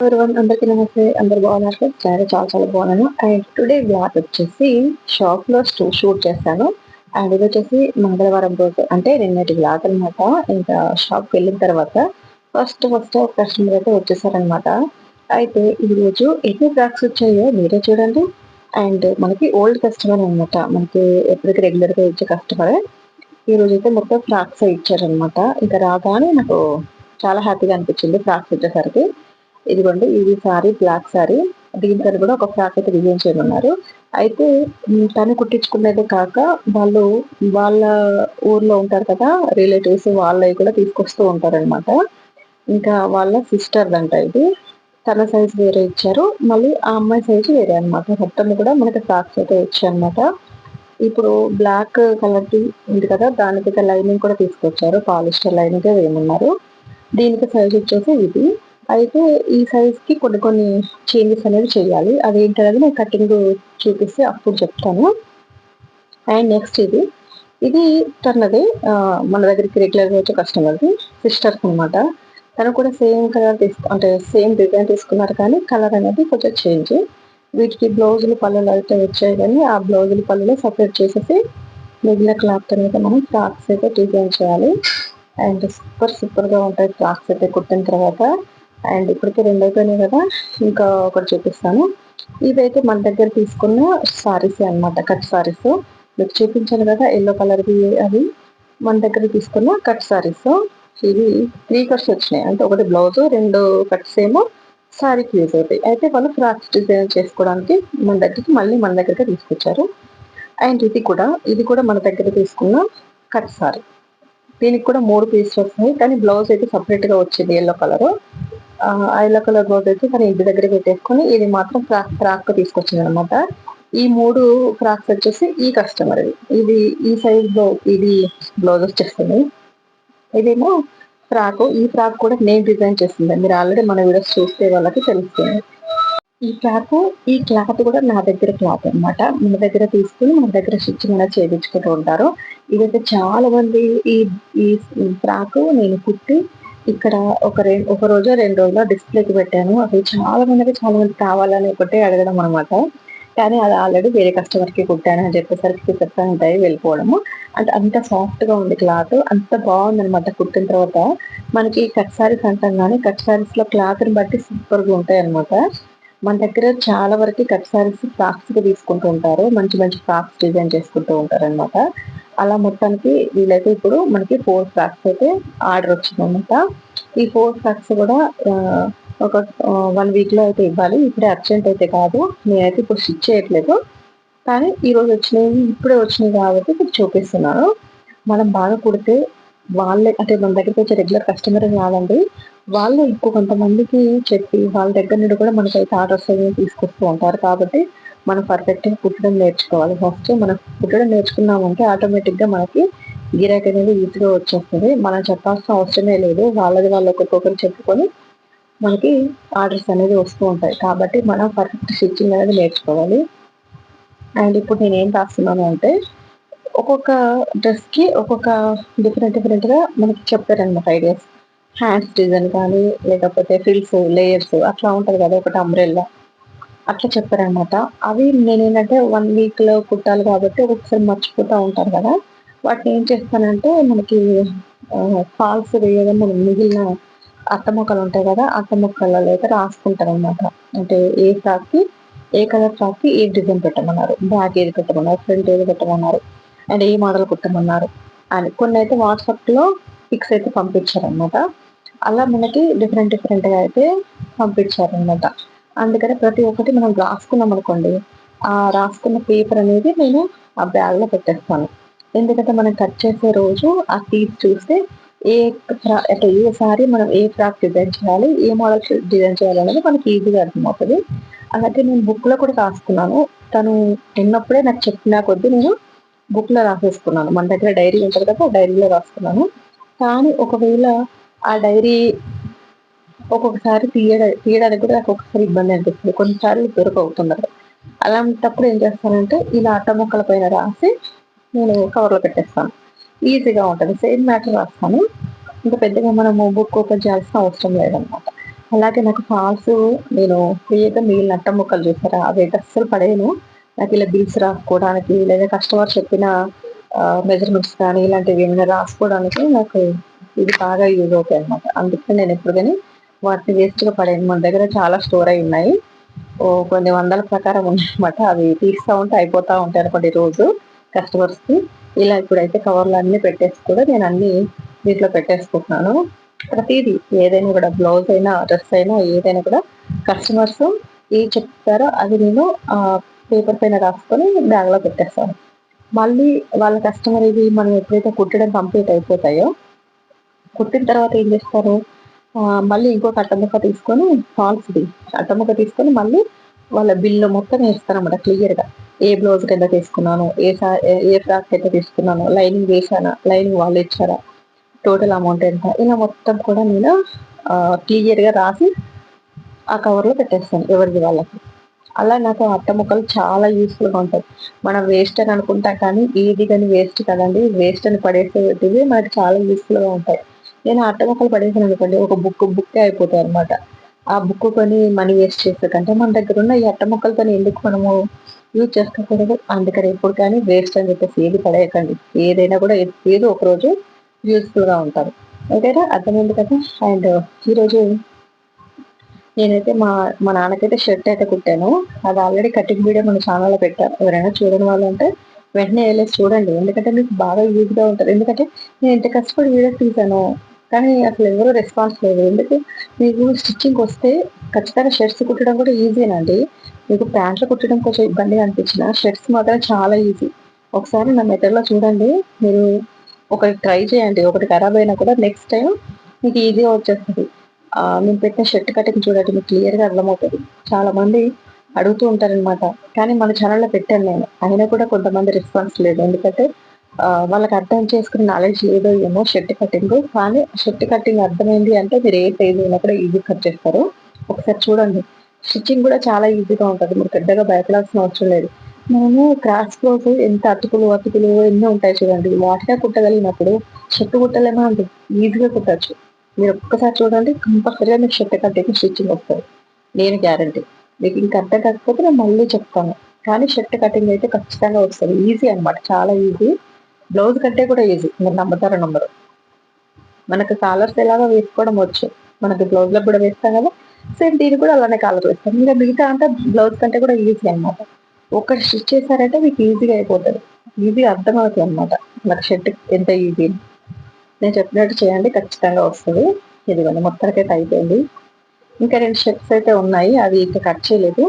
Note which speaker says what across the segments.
Speaker 1: Everyone అందరికీ నమస్తే అందరు బాగున్నారు. చాలా చాలా చాలా బాగున్నాను. అండ్ టుడే బ్లాగ్ వచ్చేసి షాప్లో షూట్ చేస్తాను అండ్ ఇది వచ్చేసి మంగళవారం రోజు. అంటే నిన్నటి బ్లాగ్ అనమాట ఇంకా షాప్కి వెళ్ళిన తర్వాత ఫస్ట్ ఫస్ట్ కస్టమర్ అయితే వచ్చేసారనమాట అయితే ఈ రోజు ఎన్ని ఫ్రాక్స్ వచ్చాయో మీరే చూడండి. అండ్ మనకి ఓల్డ్ కస్టమర్ అనమాట మనకి ఎప్పటికీ రెగ్యులర్గా వచ్చే కస్టమర్. ఈ రోజు అయితే మొత్తం ఫ్రాక్స్ ఇచ్చారనమాట ఇంకా రాగానే నాకు చాలా హ్యాపీగా అనిపించింది ఫ్రాక్స్ వచ్చేసరికి ఇదిగోండి ఇది సారీ బ్లాక్ సారీ. దీనికని కూడా ఒక ఫ్రాక్ అయితే డిజైన్ చేయమన్నారు. అయితే తను కుట్టించుకునేదే కాక వాళ్ళు వాళ్ళ ఊర్లో ఉంటారు కదా రిలేటివ్స్ వాళ్ళవి కూడా తీసుకొస్తూ ఉంటారనమాట ఇంకా వాళ్ళ సిస్టర్ అంట ఇది. తన సైజ్ వేరే ఇచ్చారు. మళ్ళీ ఆ అమ్మాయి సైజ్ వేరే అనమాట మొత్తం కూడా మనకి ఫ్రాక్స్ అయితే వచ్చాయన్నమాట. ఇప్పుడు బ్లాక్ కలర్ ఉంది కదా దానికి లైనింగ్ కూడా తీసుకొచ్చారు. పాలిస్టర్ లైనింగ్ వేయమన్నారు. దీనికి సైజ్ వచ్చేసి ఇది. అయితే ఈ సైజ్కి కొన్ని కొన్ని చేంజెస్ అనేవి చేయాలి. అది ఏంటనేది నేను కటింగ్ చూపిస్తే అప్పుడు చెప్తాను. అండ్ నెక్స్ట్ ఇది ఇది తనది మన దగ్గరికి రెగ్యులర్గా వచ్చే కస్టమర్ది సిస్టర్కి అనమాట తను కూడా సేమ్ కలర్ తీసుకు అంటే సేమ్ డిజైన్ తీసుకున్నారు కానీ కలర్ అనేది కొంచెం చేంజ్ వీటికి బ్లౌజులు పళ్ళులు అయితే వచ్చాయి కానీ ఆ బ్లౌజులు పళ్ళులు సపరేట్ చేసేసి మిగిలిన క్లాత్ అనేది మనం ఫ్రాక్స్ అయితే డిజైన్ చేయాలి. అండ్ సూపర్ సూపర్గా ఉంటాయి ఫ్రాక్స్ అయితే కుట్టిన తర్వాత. అండ్ ఇప్పటికే రెండు అయిపోయినాయి కదా ఇంకా ఒకటి చూపిస్తాను. ఇవైతే మన దగ్గర తీసుకున్న సారీస్ అనమాట కట్ సారీస్ మీకు చూపించాను కదా ఎల్లో కలర్వి అవి మన దగ్గర తీసుకున్న కట్ సారీస్ ఇవి త్రీ కట్స్ వచ్చినాయి. అంటే ఒకటి బ్లౌజ్ రెండు కట్స్ ఏమో సారీకి యూజ్ అవుతాయి. అయితే వాళ్ళు ఫ్రాక్స్ డిజైన్ చేసుకోవడానికి మన దగ్గరికి మళ్ళీ మన దగ్గరికి తీసుకొచ్చారు. అండ్ ఇది కూడా ఇది కూడా మన దగ్గర తీసుకున్న కట్ సారీ దీనికి కూడా మూడు పీసెస్ వస్తాయి కానీ బ్లౌజ్ అయితే సపరేట్గా వచ్చింది ఎల్లో కలర్ ఐల కలర్ రోజ్ అయితే తన ఇంటి దగ్గర పెట్టేసుకొని ఇది మాత్రం ఫ్రాక్ ఫ్రాక్ తీసుకొచ్చింది అనమాట ఈ మూడు ఫ్రాక్స్ వచ్చేసి ఈ కస్టమర్ ఇది ఈ సైజ్ ఇది బ్లౌజ్ వచ్చేస్తుంది. ఇదేమో ఫ్రాక్. ఈ ఫ్రాక్ కూడా నేను డిజైన్ చేస్తుంది మీరు ఆల్రెడీ మన వీడియోస్ చూస్తే వాళ్ళకి తెలుస్తుంది. ఈ ఫ్రాక్ ఈ క్లాత్ కూడా నా దగ్గర క్లాత్ అనమాట మన దగ్గర తీసుకుని మన దగ్గర స్టిచ్చింగ్ అనేది చేయించుకుంటూ ఉంటారు. ఇదైతే చాలా మంది ఈ ఈ ఫ్రాక్ నేను కుట్టి ఇక్కడ ఒక రెండు ఒక రోజు రెండు రోజుల డిస్ప్లేకి పెట్టాను. అవి చాలా మందికి చాలా మంది కావాలని ఒకటే అడగడం అనమాట కానీ అది ఆల్రెడీ వేరే కస్టమర్కి కుట్టాను అని చెప్పేసరికి చెప్తా ఉంటాయి వెళ్ళిపోవడము. అంటే అంత సాఫ్ట్గా ఉంది క్లాత్ అంత బాగుంది అనమాట కుట్టిన తర్వాత. మనకి కట్ సారీస్ అంటాం కానీ కట్ సారీస్లో క్లాత్ని బట్టి సూపర్గా ఉంటాయి అనమాట మన దగ్గర చాలా వరకు కట్ సారీస్ ఫ్రాక్స్గా తీసుకుంటూ ఉంటారు. మంచి మంచి ఫ్రాక్స్ డిజైన్ చేసుకుంటూ ఉంటారు అనమాట అలా మొత్తానికి వీళ్ళైతే ఇప్పుడు మనకి ఫోర్ ఫ్రాక్స్ అయితే ఆర్డర్ వచ్చిందనమాట ఈ ఫోర్ ఫ్రాక్స్ కూడా ఒక వన్ వీక్లో అయితే ఇవ్వాలి. ఇప్పుడే అర్జెంట్ అయితే కాదు. నేనైతే ఇప్పుడు స్టిచ్ చేయట్లేదు. కానీ ఈరోజు వచ్చినవి ఇప్పుడే వచ్చినాయి కాబట్టి ఇప్పుడు చూపిస్తున్నాను. మనం బాగా కుడితే వాళ్ళే అంటే మన దగ్గరికి వచ్చే రెగ్యులర్ కస్టమర్ కాదండి వాళ్ళు ఇంకో కొంతమందికి చెప్పి వాళ్ళ దగ్గర నుండి కూడా మనకైతే ఆర్డర్స్ అనేవి తీసుకొస్తూ ఉంటారు. కాబట్టి మనం పర్ఫెక్ట్గా కుట్టడం నేర్చుకోవాలి. ఫస్ట్ మనం కుట్టడం నేర్చుకున్నామంటే ఆటోమేటిక్గా మనకి గిరాకీ అనేది ఈజీగా వచ్చేస్తుంది. మనం చెప్పాల్సిన అవసరమే లేదు. వాళ్ళది వాళ్ళు ఒకరికొకరు చెప్పుకొని మనకి ఆర్డర్స్ అనేది వస్తూ ఉంటాయి. కాబట్టి మనం పర్ఫెక్ట్ స్టిచ్చింగ్ అనేది నేర్చుకోవాలి. అండ్ ఇప్పుడు నేను ఏం రాస్తున్నాను అంటే ఒక్కొక్క డ్రెస్కి ఒక్కొక్క డిఫరెంట్ డిఫరెంట్గా మనకి చెప్తారనమాట ఐడియాస్ హ్యాండ్స్ డిజైన్ కానీ లేకపోతే ఫిల్స్ లేయర్స్ అట్లా ఉంటుంది కదా ఒకటి అంబ్రెల్లా అట్లా చెప్పారనమాట అవి నేను ఏంటంటే వన్ వీక్లో కుట్టాలి కాబట్టి ఒకసారి మర్చిపోతూ ఉంటారు కదా. వాటిని ఏం చేస్తానంటే మనకి ఫాల్స్ వేయడం మనం మిగిలిన అట్ట మొక్కలు ఉంటాయి కదా అట్ట మొక్కలలో అయితే రాసుకుంటారు అనమాట అంటే ఏ ఫ్రాక్కి ఏ కలర్ ఫ్రాక్కి ఏ డిజైన్ పెట్టమన్నారు బ్యాక్ ఏది పెట్టమన్నారు ఫ్రంట్ ఏది పెట్టమన్నారు అండ్ ఏ మోడల్ కుట్టమన్నారు అని కొన్ని అయితే వాట్సాప్లో పిక్స్ అయితే పంపించారనమాట అలా మనకి డిఫరెంట్ డిఫరెంట్గా అయితే పంపించారనమాట అందుకని ప్రతి ఒక్కటి మనం రాసుకున్నాం అనుకోండి ఆ రాసుకున్న పేపర్ అనేది నేను ఆ బ్యాగ్లో పెట్టేస్తాను. ఎందుకంటే మనం కట్ చేసే రోజు ఆ తీసి చూస్తే ఏ అంటే ఏ సారీ మనం ఏ ఫ్రాక్ డిజైన్ చేయాలి ఏ మోడల్ డిజైన్ చేయాలి అనేది మనకి ఈజీగా అర్థమవుతుంది. అలాగే నేను బుక్లో కూడా రాసుకున్నాను. తను ఉన్నప్పుడే నాకు చెప్పిన కొద్దీ నేను బుక్లో రాసేసుకున్నాను. మన దగ్గర డైరీ ఉంటుంది కదా డైరీలో రాసుకున్నాను. కానీ ఒకవేళ ఆ డైరీ ఒక్కొక్కసారి తీయడ తీయడానికి కూడా నాకు ఒకసారి ఇబ్బంది అనిపిస్తుంది. కొన్నిసార్లు దొరకవుతున్నారు అలాంటప్పుడు ఏం చేస్తానంటే ఇలా అట్ట మొక్కల పైన రాసి నేను కవర్లో పెట్టేస్తాను. ఈజీగా ఉంటుంది. సేమ్ మ్యాటర్ రాస్తాను. ఇంకా పెద్దగా మనము బుక్ ఓపెన్ చేయాల్సిన అవసరం లేదనమాట. అలాగే నాకు ఫాల్స్ నేను ఫ్రీగా మిగిలిన అట్ట ముక్కలు చూసారా? అవి అస్సలు పడేను నాకు ఇలా బిల్స్ రాసుకోవడానికి లేదా కస్టమర్ చెప్పిన మెజర్మెంట్స్ కానీ ఇలాంటివి ఏమైనా రాసుకోవడానికి నాకు ఇది బాగా యూజ్ అవుతాయి అనమాట అందుకని నేను ఎప్పుడు కానీ వాటిని వేస్ట్గా పడేయండి మన దగ్గర చాలా స్టోర్ అయి ఉన్నాయి. ఓ కొన్ని వందల ప్రకారం ఉన్నాయన్నమాట. అవి తీస్తూ ఉంటే అయిపోతూ ఉంటాయి అనుకోండి రోజు కస్టమర్స్కి ఇలా ఇప్పుడైతే కవర్లు అన్నీ పెట్టేసి కూడా నేను అన్ని దీంట్లో పెట్టేసుకుంటున్నాను. ప్రతిదీ ఏదైనా కూడా బ్లౌజ్ అయినా డ్రెస్ అయినా ఏదైనా కూడా కస్టమర్స్ ఏ చెప్తారో అది నేను పేపర్ పైన రాసుకొని బ్యాగ్లో పెట్టేస్తాను. మళ్ళీ వాళ్ళ కస్టమర్ ఇది మనం ఎప్పుడైతే కుట్టడం కంప్లీట్ అయిపోతాయో కుట్టిన తర్వాత ఏం చేస్తారు? మళ్ళీ ఇంకొక అట్టముక్క తీసుకొని ఫాల్స్ది అట్టముక్క తీసుకొని మళ్ళీ వాళ్ళ బిల్లు మొత్తం వేస్తారన్నమాట క్లియర్గా ఏ బ్లౌజ్ కింద తీసుకున్నాను ఏ ఏ ఫ్రాక్ ఎంత తీసుకున్నాను లైనింగ్ వేసానా లైనింగ్ వాళ్ళు ఇచ్చారా టోటల్ అమౌంట్ ఎంత? ఇలా మొత్తం కూడా నేను క్లియర్గా రాసి ఆ కవర్లో పెట్టేస్తాను ఎవరిది వాళ్ళకి. అలా నాకు అట్ట ముక్కలు చాలా యూస్ఫుల్గా ఉంటాయి. మనం వేస్ట్ అని అనుకుంటాం కానీ ఇది కానీ వేస్ట్ కదండి. వేస్ట్ అని పడేసేటివి మనకి చాలా యూస్ఫుల్గా ఉంటాయి. నేను అట్ట ముక్కలు పడేసాను అనుకోండి ఒక బుక్ బుక్కే అయిపోతాయి అనమాట ఆ బుక్ కొని మనీ వేస్ట్ చేసే కంటే మన దగ్గర ఉన్న ఈ అట్ట ముక్కలతో ఎందుకు మనము యూజ్ చేసుకోకూడదు? అందుకని ఎప్పుడు కానీ వేస్ట్ అని చెప్పేసి ఏది పడేయకండి. ఏదైనా కూడా ఏదో ఒక రోజు యూస్ఫుల్గా ఉంటారు. ఓకేనా? అర్థమైంది కదా? అండ్ ఈరోజు నేనైతే మా మా నాన్నకైతే షర్ట్ అయితే కుట్టాను. అది ఆల్రెడీ కటింగ్ వీడియో మన ఛానల్లో పెట్టాను ఎవరైనా చూడని వాళ్ళు అంటే వెంటనే వెళ్ళేసి చూడండి. ఎందుకంటే మీకు బాగా యూజ్గా ఉంటుంది. ఎందుకంటే నేను ఇంత కష్టపడి వీడియో తీసాను. కానీ అసలు ఎవరు రెస్పాన్స్ లేదు. ఎందుకు? మీకు స్టిచ్చింగ్ వస్తే ఖచ్చితంగా షర్ట్స్ కుట్టడం కూడా ఈజీనండి మీకు ప్యాంట్లు కుట్టడం కొంచెం ఇబ్బందిగా అనిపించిన షర్ట్స్ మాత్రం చాలా ఈజీ ఒకసారి నా మెథడ్లో చూడండి. మీరు ఒకటి ట్రై చేయండి. ఒకటి ఖరాబ్ అయినా కూడా నెక్స్ట్ టైం మీకు ఈజీగా వచ్చేస్తుంది. నేను పెట్టిన షర్ట్ కటింగ్ చూడండి. మీకు క్లియర్గా అర్థమవుతుంది. చాలా మంది అడుగుతూ ఉంటారనమాట కానీ మన ఛానల్లో పెట్టాను నేను. అయినా కూడా కొంతమంది రెస్పాన్స్ లేదు. ఎందుకంటే వాళ్ళకి అర్థం చేసుకునే నాలెడ్జ్ లేదో ఏమో షర్ట్ కటింగ్. కానీ షర్ట్ కటింగ్ అర్థమైంది అంటే మీరు ఏ సైజ్ అయినా కూడా ఈజీ కట్ చేస్తారు. ఒకసారి చూడండి. స్టిచ్చింగ్ కూడా చాలా ఈజీగా ఉంటుంది. మీరు పెద్దగా భయపడాల్సిన అవసరం లేదు. మనము క్రాస్ క్లోజ్ ఎంత అతుకులు అతుకులు ఎన్నో ఉంటాయి చూడండి. వాటిగా కుట్టగలిగినప్పుడు షర్ట్ కుట్టలేమో అంత ఈజీగా కుట్టచ్చు. మీరు ఒక్కసారి చూడండి. కంపల్సరీగా మీకు షర్ట్ కట్టేకి స్టిచ్చింగ్ వస్తుంది. నేను గ్యారంటీ మీకు ఇంకా అర్థం కాకపోతే నేను మళ్ళీ చెప్తాను. కానీ షర్ట్ కటింగ్ అయితే ఖచ్చితంగా వస్తుంది. ఈజీ అనమాట చాలా ఈజీ బ్లౌజ్ కంటే కూడా ఈజీ మీరు నమ్ముతారు నంబరు మనకు కాలర్స్ ఎలాగో వేసుకోవడం వచ్చు. మనకి బ్లౌజ్లో కూడా వేస్తాం కదా. సేమ్ దీన్ని కూడా అలానే కాలర్ వేస్తాం. ఇంకా మిగతా అంతా బ్లౌజ్ కంటే కూడా ఈజీ అనమాట ఒకటి స్టిచ్ చేశారంటే మీకు ఈజీగా అయిపోతుంది. ఈజీగా అర్థమవుతుంది అనమాట నాకు షర్ట్ ఎంత ఈజీ నేను చెప్పినట్టు చేయండి ఖచ్చితంగా వస్తుంది. ఇదిగోండి మొత్తానికైతే అయిపోయింది. ఇంకా రెండు షర్ట్స్ అయితే ఉన్నాయి. అవి ఇంకా కట్ చేయలేదు.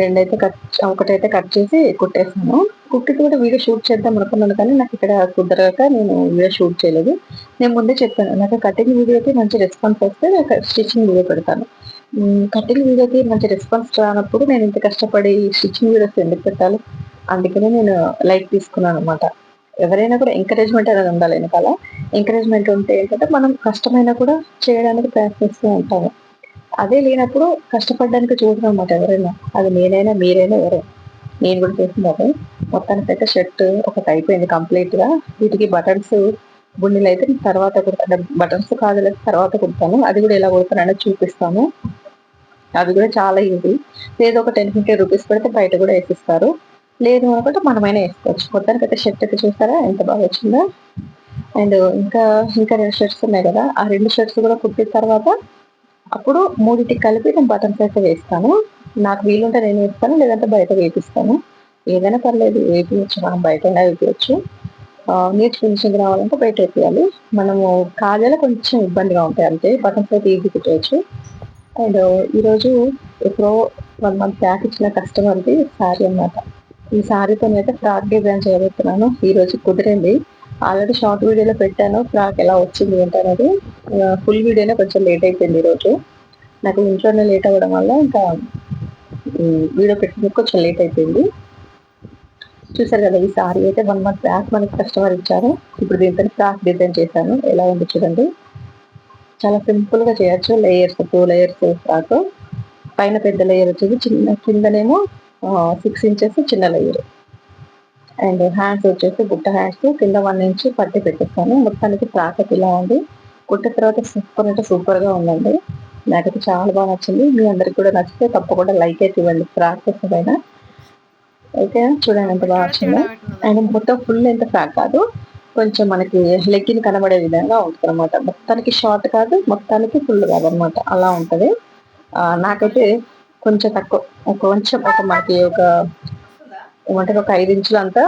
Speaker 1: రెండైతే కట్ ఒకటైతే కట్ చేసి కుట్టేసాను. కుక్కి కూడా వీడియో షూట్ చేద్దాం అనుకున్నాను కానీ నాకు ఇక్కడ కుదరక నేను వీడియో షూట్ చేయలేదు. నేను ముందే చెప్పాను నాకు కటింగ్ వీడియోకి మంచి రెస్పాన్స్ వస్తే నాకు స్టిచ్చింగ్ వీడియో పెడతాను. కటింగ్ వీడియోకి మంచి రెస్పాన్స్ రానప్పుడు నేను ఇంత కష్టపడి స్టిచ్చింగ్ వీడియోస్ ఎందుకు పెట్టాలి? అందుకనే నేను లైక్ తీసుకున్నాను అనమాట ఎవరైనా కూడా ఎంకరేజ్మెంట్ అనేది ఉండాలి వెనకాల. ఎంకరేజ్మెంట్ ఉంటే ఏంటంటే మనం కష్టమైనా కూడా చేయడానికి ప్రయత్నిస్తూ ఉంటాము. అదే లేనప్పుడు కష్టపడడానికి చూడడం అనమాట ఎవరైనా. అది నేనైనా మీరైనా ఎవరైనా. నేను కూడా చేసినాను మొత్తానికి అయితే షర్ట్ ఒకటి అయిపోయింది కంప్లీట్గా. వీటికి బటన్స్ బుండీలు అయితే తర్వాత కుడతాను బటన్స్ కాదు తర్వాత కుడతాను. అది కూడా ఎలా కుడతానని చూపిస్తాను. అది కూడా చాలా ఈజీ. లేదు ఒక టెన్ ఫిఫ్టీ రూపీస్ పెడితే బయట కూడా వేసిస్తారు. లేదు అనుకుంటే మనమైనా వేసుకోవచ్చు. మొత్తానికి అయితే షర్ట్ అయితే చూస్తారా? ఎంత బాగా వచ్చిందో. అండ్ ఇంకా ఇంకా రెండు షర్ట్స్ ఉన్నాయి కదా. ఆ రెండు షర్ట్స్ కూడా కుట్టిన తర్వాత అప్పుడు మూడింటికి కలిపి నేను బటన్స్ అయితే వేస్తాను. నాకు వీలుంటే నేను వేస్తాను లేదంటే బయట వేపిస్తాను. ఏదైనా పర్లేదు వేపించచ్చు మనం బయట వేపించచ్చు నీట్ ఫినిషింగ్ రావాలంటే బయట వేపియాలి. మనము కాజాలు కొంచెం ఇబ్బందిగా ఉంటాయి అంతే. బటన్స్ అయితే ఈజీ కుట్టవచ్చు అండ్ ఈరోజు ఎప్పుడో వన్ మంత్ బ్యాక్ ఇచ్చిన కస్టమర్ది శారీ అనమాట ఈ శారీతో అయితే ఫ్రాక్ డిజైన్ చేయబోతున్నాను. ఈరోజు కుదిరింది. ఆల్రెడీ షార్ట్ వీడియోలో పెట్టాను ఫ్రాక్ ఎలా వచ్చింది ఏంటనేది. ఫుల్ వీడియోనే కొంచెం లేట్ అయిపోయింది ఈరోజు. నాకు ఇంట్లోనే లేట్ అవ్వడం వల్ల ఇంకా వీడియో పెట్టినందుకు కొంచెం లేట్ అయిపోయింది. చూసారు కదా ఈ సారీ అయితే వన్ మంత్ బ్యాక్ మనకి కస్టమర్ ఇచ్చారు. ఇప్పుడు దీంతో ఫ్రాక్ డిజైన్ చేశాను. ఎలా ఉంది చూడండి. చాలా సింపుల్గా చేయొచ్చు. లేయర్స్ టూ లేయర్స్ ఫ్రాక్ పైన పెద్ద లేయర్ వచ్చేసి చిన్న కిందనేమో సిక్స్ ఇంచెస్ చిన్న లేయర్ అండ్ హ్యాండ్స్ వచ్చేసి గుట్ట హ్యాండ్స్ కింద వన్ ఇంచ్ పట్టి పెట్టేస్తాను. మొత్తానికి ఫ్రాక్ ఇలా ఉంది. కుట్టిన తర్వాత సూపర్ అంటే సూపర్గా ఉందండి. నాకైతే చాలా బాగా నచ్చింది. మీ అందరికి కూడా నచ్చితే తప్పకుండా లైక్ అయితే ఇవ్వండి. ఫ్రాక్ పైన. అయితే చూడండి ఎంత బాగా వచ్చిందో అండ్ మొత్తం ఫుల్ ఎంత ఫ్రాక్ కాదు. కొంచెం మనకి లెగ్గిన్ కనబడే విధంగా ఉంటుంది అనమాట మొత్తానికి షార్ట్ కాదు. మొత్తానికి ఫుల్ కాదు అనమాట అలా ఉంటుంది. నాకైతే కొంచెం తక్కువ కొంచెం ఒక మనకి ఒక ఏమంటారు? ఒక ఐదు ఇంచులు అంతా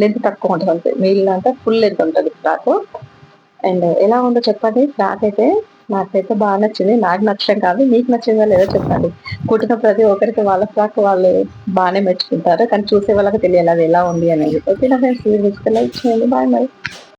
Speaker 1: లెంత్ తక్కువ ఉంటుంది అంతే మిగిలిన అంతా ఫుల్ లెంత్ ఉంటుంది ఫ్రాక్ అండ్ ఎలా ఉందో చెప్పండి. ఫ్రాక్ అయితే నాకైతే బాగా నచ్చింది. నాకు నచ్చడం కాదు మీకు నచ్చిందా లేదో చెప్పండి. కుట్టిన ప్రతి ఒక్కరికి వాళ్ళ ఫ్రాక్ వాళ్ళు బాగానే మెచ్చుకుంటారు. కానీ చూసే వాళ్ళకి తెలియాలి అది ఎలా ఉంది అనేది. ఓకేనా ఫ్రెండ్స్ ఫ్రెండ్స్ లైక్ చేయండి. బాయ్ మరి